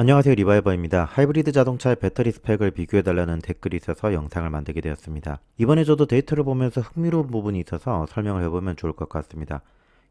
안녕하세요 리바이버입니다. 하이브리드 자동차의 배터리 스펙을 비교해달라는 댓글이 있어서 영상을 만들게 되었습니다. 이번에 저도 데이터를 보면서 흥미로운 부분이 있어서 설명을 해보면 좋을 것 같습니다.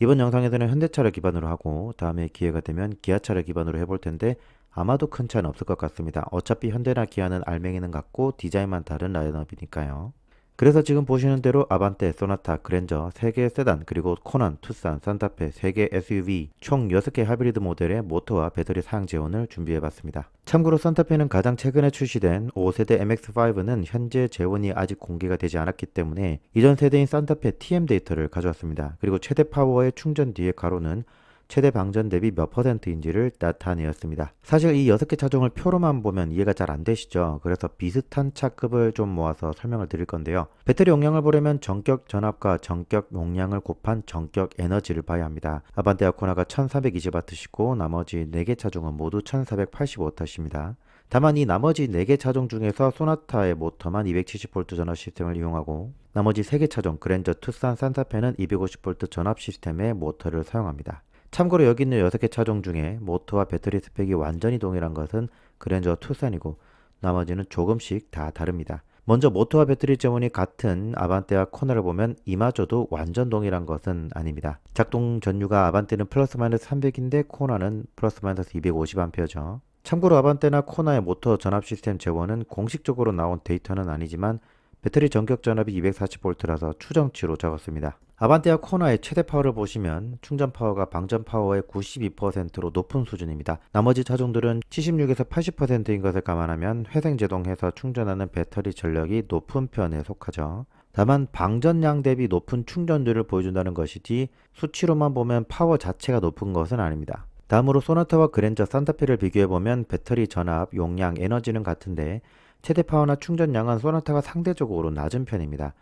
이번 영상에서는 현대차를 기반으로 하고 다음에 기회가 되면 기아차를 기반으로 해볼 텐데 아마도 큰 차이는 없을 것 같습니다. 어차피 현대나 기아는 알맹이는 같고 디자인만 다른 라인업이니까요. 그래서 지금 보시는 대로 아반떼, 소나타, 그랜저, 3개의 세단, 그리고 코난, 투싼, 산타페, 3개 SUV 총 6개 하이브리드 모델의 모터와 배터리 사양 재원을 준비해봤습니다. 참고로 산타페는 가장 최근에 출시된 5세대 MX5는 현재 재원이 아직 공개가 되지 않았기 때문에 이전 세대인 산타페 TM 데이터를 가져왔습니다. 그리고 최대 파워의 충전 뒤의 가로는 최대 방전 대비 몇 퍼센트인지를 나타내었습니다. 사실 이 6개 차종을 표로만 보면 이해가 잘 안 되시죠. 그래서 비슷한 차급을 좀 모아서 설명을 드릴 건데요. 배터리 용량을 보려면 전격 전압과 전격 용량을 곱한 전격 에너지를 봐야 합니다. 아반떼 아코나가 1420W시고 나머지 4개 차종은 모두 1485W입니다. 다만 이 나머지 4개 차종 중에서 소나타의 모터만 270V 전압 시스템을 이용하고 나머지 3개 차종 그랜저, 투싼, 산타페는 250V 전압 시스템의 모터를 사용합니다. 참고로 여기 있는 6개 차종 중에 모터와 배터리 스펙이 완전히 동일한 것은 그랜저 투싼이고 나머지는 조금씩 다 다릅니다. 먼저 모터와 배터리 재원이 같은 아반떼와 코나를 보면 이마저도 완전 동일한 것은 아닙니다. 작동 전류가 아반떼는 플러스 마이너스 300인데 코나는 플러스 마이너스 250A죠. 참고로 아반떼나 코나의 모터 전압 시스템 재원은 공식적으로 나온 데이터는 아니지만 배터리 전격 전압이 240V라서 추정치로 적었습니다. 아반떼와 코나의 최대 파워를 보시면 충전 파워가 방전 파워의 92%로 높은 수준입니다. 나머지 차종들은 76에서 80%인 것을 감안하면 회생 제동해서 충전하는 배터리 전력이 높은 편에 속하죠. 다만 방전량 대비 높은 충전율을 보여준다는 것이지 수치로만 보면 파워 자체가 높은 것은 아닙니다. 다음으로 소나타와 그랜저, 산타페를 비교해보면 배터리 전압, 용량, 에너지는 같은데 최대 파워나 충전량은 소나타가 상대적으로 낮은 편입니다.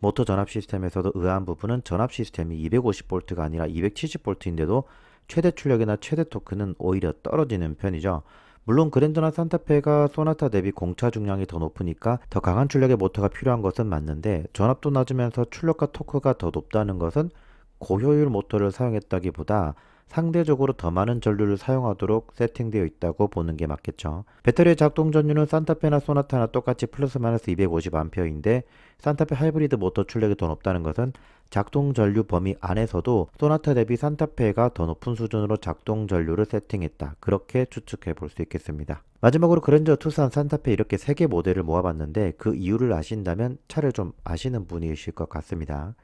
모터 전압 시스템에서도 의아한 부분은 전압 시스템이 250V가 아니라 270V인데도 최대 출력이나 최대 토크는 오히려 떨어지는 편이죠. 물론 그랜저나 산타페가 소나타 대비 공차 중량이 더 높으니까 더 강한 출력의 모터가 필요한 것은 맞는데 전압도 낮으면서 출력과 토크가 더 높다는 것은 고효율 모터를 사용했다기보다 상대적으로 더 많은 전류를 사용하도록 세팅되어 있다고 보는 게 맞겠죠. 배터리의 작동 전류는 산타페나 소나타나 똑같이 플러스 마이너스 250A인데 산타페 하이브리드 모터 출력이 더 높다는 것은 작동 전류 범위 안에서도 소나타 대비 산타페가 더 높은 수준으로 작동 전류를 세팅했다. 그렇게 추측해 볼 수 있겠습니다. 마지막으로 그랜저, 투싼, 산타페 이렇게 세 개 모델을 모아봤는데 그 이유를 아신다면 차를 좀 아시는 분이실 것 같습니다.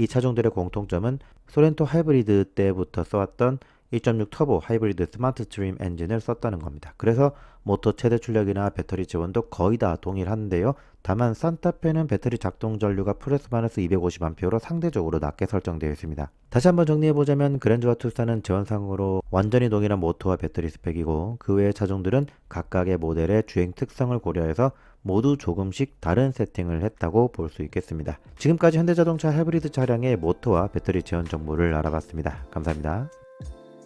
이 차종들의 공통점은 소렌토 하이브리드 때부터 써왔던 1.6 터보 하이브리드 스마트 스트림 엔진을 썼다는 겁니다. 그래서 모터 최대 출력이나 배터리 지원도 거의 다 동일한데요. 다만 산타페는 배터리 작동 전류가 플러스 마이너스 250A로 상대적으로 낮게 설정되어 있습니다. 다시 한번 정리해보자면 그랜저와 투싼은 지원상으로 완전히 동일한 모터와 배터리 스펙이고 그 외의 차종들은 각각의 모델의 주행 특성을 고려해서 모두 조금씩 다른 세팅을 했다고 볼 수 있겠습니다. 지금까지 현대자동차 하이브리드 차량의 모터와 배터리 지원 정보를 알아봤습니다. 감사합니다.